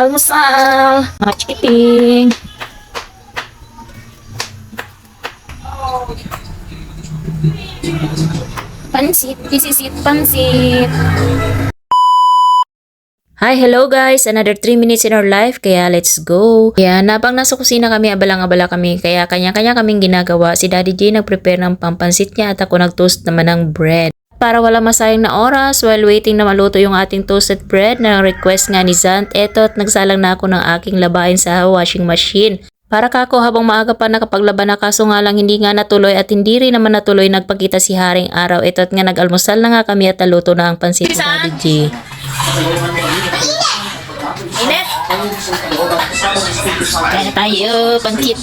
Almusal! Mga chikiting! Pansit, isisit, pansit. Hi, hello guys! Another 3 minutes in our life, kaya let's go! Kaya nabang nasa kusina kami, abalang-abala kami, kaya kanya-kanya kaming ginagawa. Si Daddy J nag-prepare ng pampansit niya at ako nag-toast naman ng bread. Para wala masayang na oras while waiting na maluto yung ating toasted bread na request nga ni Zant, eto at nagsalang na ako ng aking labahin sa washing machine. Para kako habang maaga pa nakapaglaban na kaso nga lang hindi nga natuloy at hindi rin naman natuloy nagpakita si Haring Araw. Ito at nga nag-almusal na nga kami at naluto na ang pansit ni Daddy! Kaya tayo, pansit!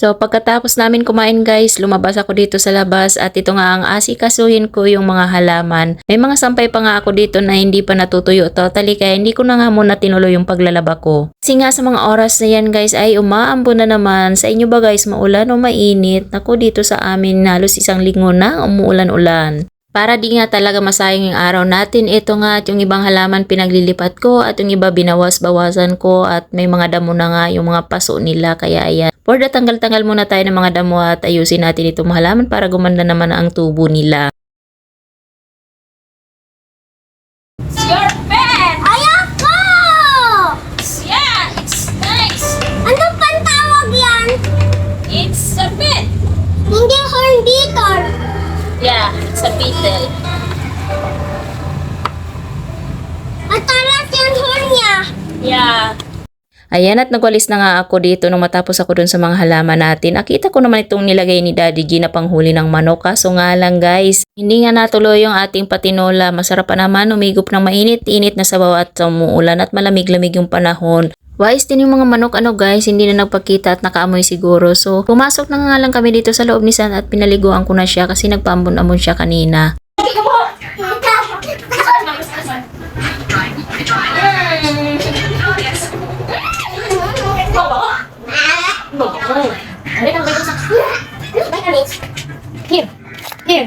So pagkatapos namin kumain guys, lumabas ako dito sa labas at ito nga ang asikasuhin ko yung mga halaman. May mga sampay pa nga ako dito na hindi pa natutuyo totally kaya hindi ko na nga muna tinuloy yung paglalaba ko. Kasi nga sa mga oras na yan guys ay umaambo na naman. Sa inyo ba guys maulan o mainit? Naku dito sa amin halos isang linggo na umuulan-ulan. Para di nga talaga masayang yung araw natin, ito nga at yung ibang halaman pinaglilipat ko at yung iba binawas-bawasan ko at may mga damo na nga yung mga paso nila kaya ayan. For the tanggal-tanggal muna tayo ng mga damo at ayusin natin itong halaman para gumanda naman ang tubo nila. Ano. Yeah, it's a beetle. Matalas yung horn niya. Yeah. Ayan at nagwalis na nga ako dito nung matapos ako dun sa mga halaman natin. Nakita ko naman itong nilagay ni Daddy G na panghuli ng manok. Kaso nga lang guys, hindi nga natuloy yung ating patinola. Masarap pa naman umigop ng mainit-init na sabaw at umuulan at malamig-lamig yung panahon. Wise din yung mga manok ano guys, hindi na nagpakita at nakaamoy siguro. So, pumasok na nga lang kami dito sa loob ni San at pinaliguan ko na siya kasi nagpambon-ambon siya kanina.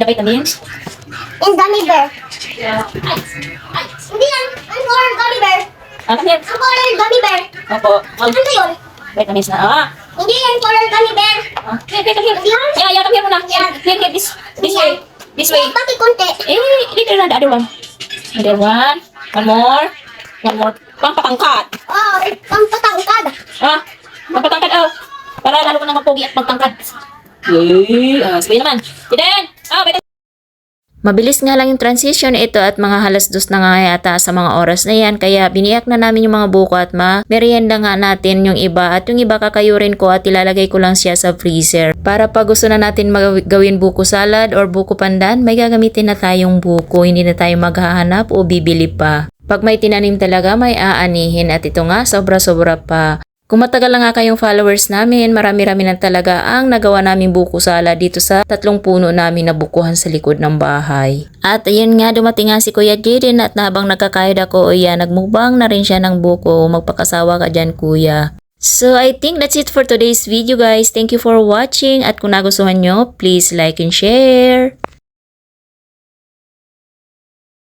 The vitamins. Yung gummy bear. Yeah. Hindi yan. Ang color gummy bear. Ah, here. Ang color gummy bear. Opo. Oh, Ano yun? vitamins na. Ah. Hindi yan color gummy bear. ah. Here, here, here. Hindi yan. Yeah, yeah, come here muna. Yeah. Here, here, this, this way. This way. Bakit konti? Eh, later na, the other one. Other one. One more. One more. Pampatangkad. Oh, ang patangkad. Ah, magpatangkad oh. Para lalo ko na mapogi at magtangkad. Yay! Ah, sabay naman. Eden! Mabilis nga lang yung transition ito at mga halas dos na nga yata sa mga oras na yan kaya biniyak na namin yung mga buko at ma merienda nga natin yung iba at yung iba kakayurin ko at ilalagay ko lang siya sa freezer. Para pag gusto na natin gawin buko salad or buko pandan may gagamitin na tayong buko hindi na tayo maghahanap o bibili pa. Pag may tinanim talaga may aanihin at ito nga sobra-sobra pa. Kung matagal na nga kayong followers namin, marami-rami na talaga ang nagawa namin buko sala dito sa tatlong puno namin na bukuhan sa likod ng bahay. At ayun nga, dumating nga si Kuya Jaden at habang nagkakayod ako, o yan, nagmubang na rin siya ng buko. Magpakasawa ka dyan, Kuya. So, I think that's it for today's video, guys. Thank you for watching. At kung nagustuhan nyo, please like and share.